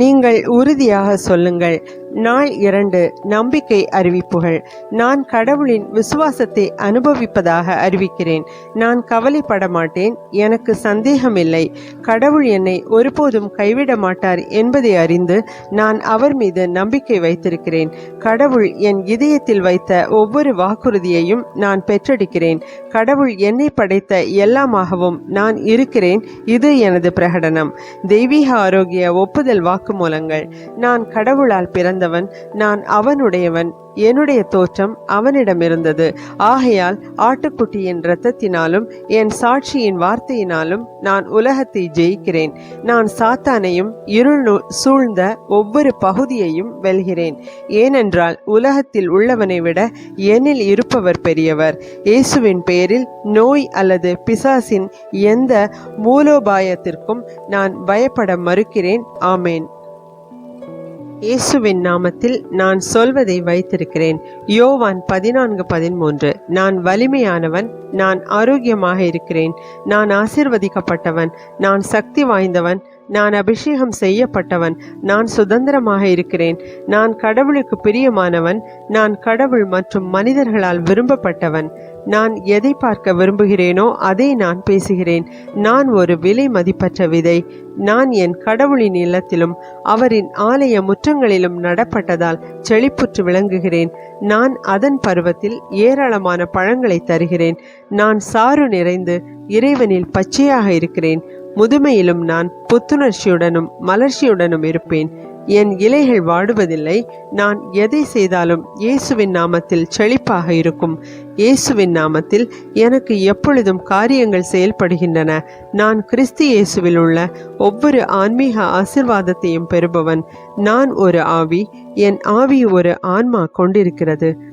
நீங்கள் உறுதியாக சொல்லுங்கள். நாள் இரண்டு நம்பிக்கை அறிவிப்புகள். நான் கடவுளின் விசுவாசத்தை அனுபவிப்பதாக அறிவிக்கிறேன். நான் கவலைப்பட மாட்டேன் எனக்கு சந்தேகமில்லை. கடவுள் என்னை ஒருபோதும் கைவிட மாட்டார் என்பதை அறிந்து நான் அவர் மீது நம்பிக்கை வைத்திருக்கிறேன். கடவுள் என் இதயத்தில் வைத்த ஒவ்வொரு வாக்குறுதியையும் நான் பெற்றெடுக்கிறேன். கடவுள் என்னை படைத்த எல்லாமாகவும் நான் இருக்கிறேன். இது எனது பிரகடனம். தெய்வீக ஆரோக்கிய ஒப்புதல் வாக்குமூலங்கள். நான் கடவுளால் பிறந்த பிறந்தவன் நான் அவனுடையவன். என்னுடைய தோற்றம் அவனிடமிருந்தது. ஆகையால் ஆட்டுக்குட்டியின் இரத்தத்தினாலும் என் சாட்சியின் வார்த்தையினாலும் நான் உலகத்தை ஜெயிக்கிறேன். நான் சாத்தானையும் இருள் சூழ்ந்த ஒவ்வொரு பகுதியையும் வெல்கிறேன். ஏனென்றால் உலகத்தில் உள்ளவனை விட என்னில் இருப்பவர் பெரியவர். இயேசுவின் பெயரில் நோய் அல்லது பிசாசின் எந்த மூலோபாயத்திற்கும் நான் பயப்பட மறுக்கிறேன். ஆமேன். இயேசுவின் நாமத்தில் நான் சொல்வதை வைத்திருக்கிறேன். யோவான் பதினான்கு பதிமூன்று. நான் வலிமையானவன் நான் ஆரோக்கியமாக இருக்கிறேன். நான் ஆசிர்வதிக்கப்பட்டவன் நான் சக்தி வாய்ந்தவன் நான் அபிஷேகம் செய்யப்பட்டவன் நான் சுதந்திரமாக இருக்கிறேன். நான் கடவுளுக்கு பிரியமானவன் நான் கடவுள் மற்றும் மனிதர்களால் விரும்பப்பட்டவன். நான் எதை பார்க்க விரும்புகிறேனோ அதை நான் பேசுகிறேன். நான் ஒரு விலை மதிப்பற்ற விதை. நான் என் கடவுளின் இல்லத்திலும் அவரின் ஆலய முற்றங்களிலும் நடப்பட்டதால் செழிப்புற்று விளங்குகிறேன். நான் அதன் பருவத்தில் ஏராளமான பழங்களை தருகிறேன். நான் சாறு நிறைந்து இறைவனில் பச்சையாக இருக்கிறேன். முதுமையிலும் நான் புத்துணர்ச்சியுடனும் மலர்ச்சியுடனும் இருப்பேன். என் இலைகள் வாடுவதில்லை. நான் எதை செய்தாலும் இயேசுவின் நாமத்தில் செழிப்பாக இருக்கும். இயேசுவின் நாமத்தில் எனக்கு எப்பொழுதும் காரியங்கள் செயல்படுகின்றன. நான் கிறிஸ்து இயேசுவில் உள்ள ஒவ்வொரு ஆன்மீக ஆசிர்வாதத்தையும் பெறுபவன். நான் ஒரு ஆவி. என் ஆவி ஒரு ஆன்மா கொண்டிருக்கிறது.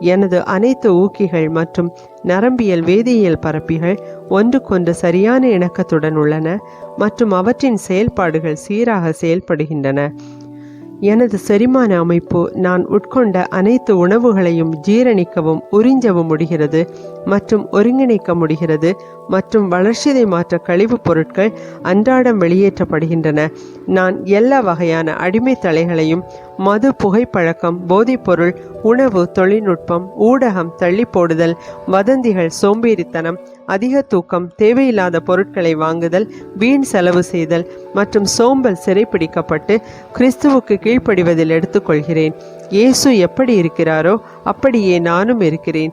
எனது அனைத்து ஊக்கிகள் மற்றும் நரம்பியல் வேதியியல் பரப்பிகள் ஒன்றுக்கொன்று சரியான இணக்கத்துடன் உள்ளன மற்றும் அவற்றின் செயல்பாடுகள் சீராக செயல்படுகின்றன. எனது செரிமான அமைப்பு நான் உட்கொண்ட அனைத்து உணவுகளையும் ஜீரணிக்கவும் உறிஞ்சவும் முடிகிறது மற்றும் ஒருங்கிணைக்க முடிகிறது. மற்றும் வளர்ச்சிதை மாற்ற கழிவுப் பொருட்கள் அன்றாடம் வெளியேற்றப்படுகின்றன. நான் எல்லா வகையான அடிமை தலைகளையும் மது புகைப்பழக்கம் போதைப்பொருள் உணவு தொழில்நுட்பம் ஊடகம் தள்ளி போடுதல் வதந்திகள் சோம்பேறித்தனம் அதிக தூக்கம் தேவையில்லாத பொருட்களை வாங்குதல் வீண் செலவு செய்தல் மற்றும் சோம்பல் சிறைப்பிடிக்கப்பட்டு கிறிஸ்துவுக்கு கீழ்ப்படிவதில் எடுத்துக்கொள்கிறேன். இயேசு எப்படி இருக்கிறாரோ அப்படியே நானும் இருக்கிறேன்.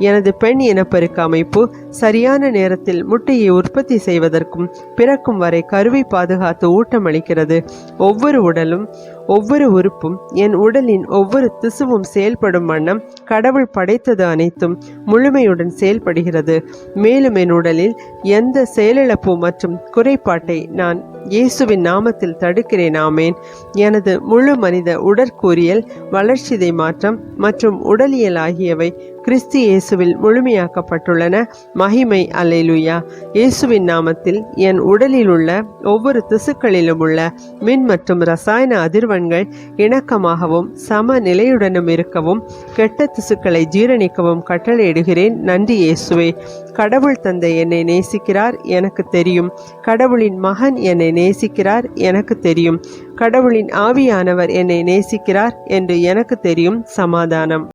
எனது பெண் இனப்பெருக்க அமைப்பு சரியான நேரத்தில் முட்டையை உற்பத்தி செய்வதற்கும் பிறக்கும் வரை கருவை பாதுகாத்து ஊட்டமளிக்கிறது. ஒவ்வொரு உடலும் ஒவ்வொரு உறுப்பும் என் உடலின் ஒவ்வொரு திசுவும் செயல்படும் வண்ணம் கடவுள் படைத்தது அனைத்தும் முழுமையுடன் செயல்படுகிறது. மேலும் என் உடலில் எந்த செயலிழப்பு மற்றும் குறைபாட்டை நான் இயேசுவின் நாமத்தில் தடுக்கிறேன். ஆமேன். எனது முழு மனித உடற்கூறியல் வளர்ச்சிதை மாற்றம் மற்றும் உடலியல் ஆகியவை கிறிஸ்து இயேசுவில் முழுமையாக்கப்பட்டுள்ளன. மகிமை அல்லேலூயா. இயேசுவின் நாமத்தில் என் உடலில் உள்ள ஒவ்வொரு திசுக்களிலும் உள்ள மின் மற்றும் ரசாயன அதிர்வெண்கள் இணக்கமாகவும் சம நிலையுடனும் இருக்கவும் கெட்ட திசுக்களை ஜீரணிக்கவும் கட்டளையிடுகிறேன். நன்றி இயேசுவே. கடவுள் தந்தை என்னை நேசிக்கிறார் எனக்கு தெரியும். கடவுளின் மகன் என்னை நேசிக்கிறார் எனக்கு தெரியும். கடவுளின் ஆவியானவர் என்னை நேசிக்கிறார் என்று எனக்கு தெரியும். சமாதானம்.